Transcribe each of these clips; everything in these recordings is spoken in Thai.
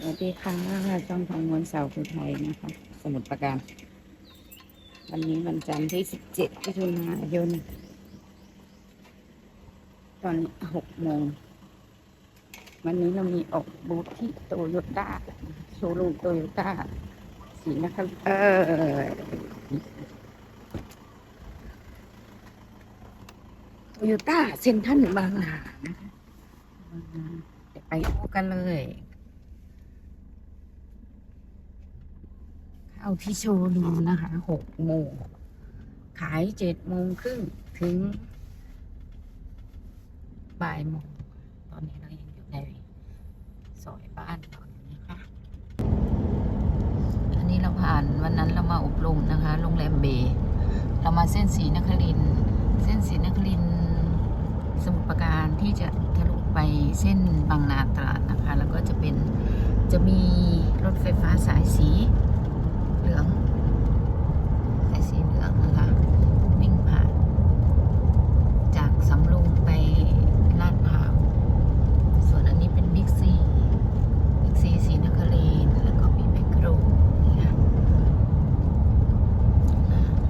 สวัสดีค่ะช่องทองมวลเสาคือไทยนะคะ สมุทรปราการ วันนี้วันจันทร์ที่17มิถุนายน ตอนนี้หกโมง วันนี้เรามีออกบูธที่โตโยต้าโชว์รูมโตโยต้าสีนะคะเออโตโยต้าเซ็นทรัลบางนานะคะไปดูกันเลย เข้าที่โชว์รูมนะคะหกโมง ขายเจ็ดโมงครึ่งถึงบ่ายโมง ตอนนี้เรายังอยู่ในซอยบ้านก่อนนะคะ อันนี้เราผ่านวันนั้นเรามาอบรมนะคะ โรงแรมเบย์เรามาเส้นสีนคริน เส้นสีนครินสมุทรปราการที่จะทะลุไปเส้นบางนาตราดนะคะ แล้วก็จะเป็นจะมีรถไฟฟ้าสายสี เหลืองสายสีเหลืองนะคะ วิ่งผ่าน จากสำโรงไปลาดพร้าว ส่วนอันนี้เป็นบิ๊กซีบิ๊กซีสีนครินทร์แล้วก็มีแมคโครนี่ค่ะ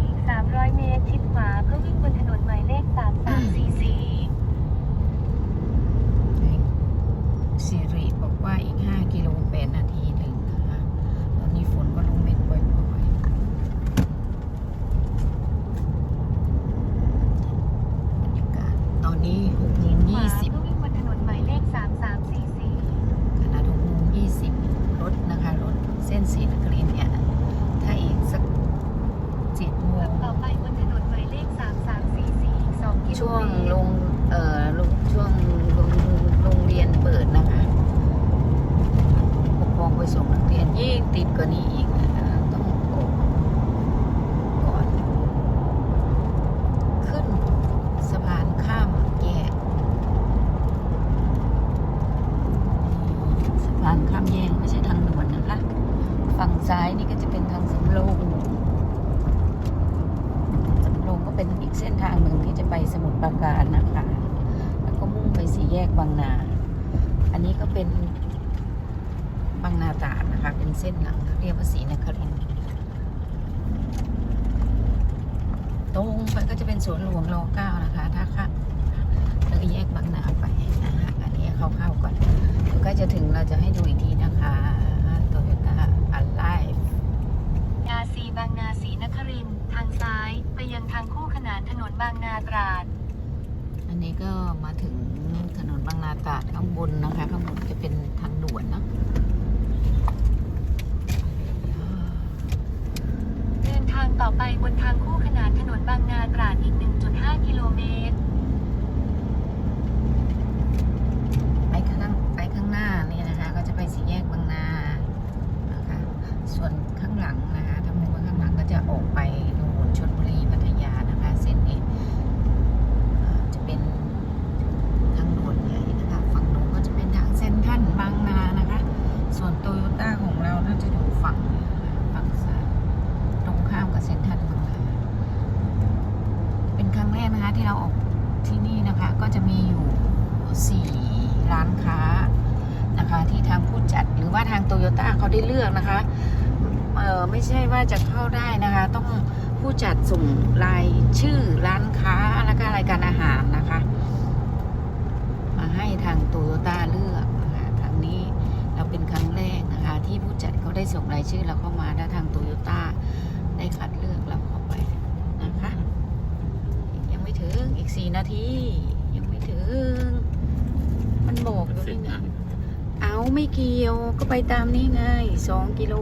อีก 300 เมตร ชิดขวาเพื่อวิ่งบนถนนหมายเลข 3344 สิริบอกว่าอีก 5 กิโล8นาทีถึงนะคะ ตอนนี้ฝนก็ลงเม็ดบ่อยๆบรรยากาศตอนนี้6โมง ขวา 20 เพื่อวิ่งบนถนนหมายเลข 3344 ขนาด6โมง20 รถนะคะ รถเส้นสีนครินทร์เนี่ย ถ้าอีกสักเจ็ดโม ขับ ง ต่อไปบนถนนหมายเลข 3344อีก2กิโล ช่วง เมตร ลง เอ่อลงช่วงโรงโรงเรียนเปิดนะคะปกครองไปส่งนักเรียนยิ่ง ติดกว่านี้อีกนะคะต้องออกก่อน ขึ้นสะพานข้ามแยกสะพานข้ามแยกไม่ใช่ทางด่วนนะคะ ฝั่งซ้ายนี่ก็จะเป็นทางสำโรงสำโรงก็เป็นอีกเส้นทางหนึ่งที่จะไปสมุทรปราการนะคะ แล้วก็มุ่งไปสี่แยกบางนา อันนี้ก็เป็นางนาตราดนะคะ เป็นเส้นหลังเรียกว่าสีนครินทร์ตรงไปก็จะเป็นสวนหลวงรอเก้านะคะ ถ้าค่ะแล้วก็แยกบางนาไปนะคะอันนี้เข้าๆก่อนเดี๋ยวก็จะถึงเราจะให้ดูอีกทีนะคะโตโยต้าอัลไลฟ์อาซีบางนาสีนครินทร์ทางซ้ายไปยังทางคู่ขนานถนนบางนาตราด อันนี้ก็มาถึงถนนบางนาตราดข้างบนนะคะ ข้างบนจะเป็นทางด่วนเนอะ เดินทางต่อไปบนทางคู่ขนานถนนบางนาตราดอีก 1.5 กิโลเมตร ไปข้างหน้าไปข้างหน้านี่นะคะ ก็จะไปสี่แยกบางนานะคะ ส่วนข้างหลังนะคะถ้ามองว่าข้างหลังก็จะออกไปนู่นชลบุรีพัทยานะคะ เส้นนี้เอ่อจะเป็นทางด่วนใหญ่นะคะ ฝั่งนู้นก็จะเป็นทางเส้นท่านบางนานะคะ ส่วนโตโยต้าของเราน่าจะอยู่ฝั่งนี้นะคะฝั่งซ้ายตรงข้ามกับเส้นทรันบางนาเป็นครั้งแรกนะคะ ที่เราออกที่นี่นะคะ ก็จะมีอยู่สี่ร้านค้านะคะ ที่ทางผู้จัดหรือว่าทางโตโยต้าเขาได้เลือกนะคะเออไม่ใช่ว่าจะเข้าได้นะคะ ต้องผู้จัดส่งรายชื่อร้านค้าแล้วก็รายการอาหารนะคะ มาให้ทางโตโยต้าเลือกนะคะทางนี้เราเป็นครั้งแรกนะคะ ที่ผู้จัดเขาได้ส่งรายชื่อเราเข้ามาแล้วทางโตโยต้าได้คัดเลือกเราเข้าไปนะคะ ยังไม่ถึงอีกสี่นา ที ยังไม่ถึง มันบอกอยู่นี่ไงเอาไม่เกี่ยวก็ไปตามนี้ไงสองกิโล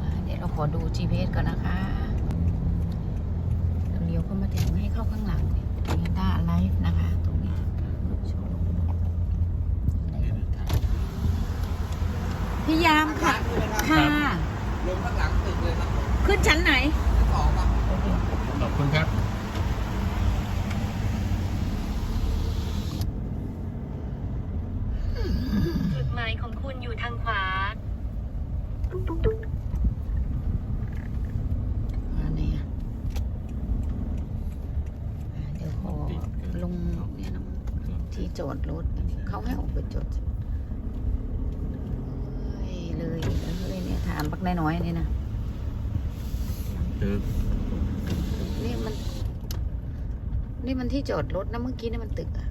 อ่าเดี๋ยวเราขอดู GPS ก่อนนะคะเราเลี้ยวเข้ามาถึงให้เข้าข้างหลังโตโยต้าไลฟ์นะคะ ตรงนี้โชว์รูม พี่ยามค่ะ ค่ะ ลงข้างหลังตึกเลยครับ ขึ้นชั้นไหน ชั้นสองครับ ขอบคุณครับ จุด หมายของคุณอยู่ทางขวา อันนี้อะอ่าเดี๋ยวขอลงเนี่ยนะที่จอดรถเขาให้ออกไปจอดามปักน้อยๆนี่นะ ตึกนี่มัน นี่มันที่จอดรถนะเมื่อกี้นี่มันตึกอะ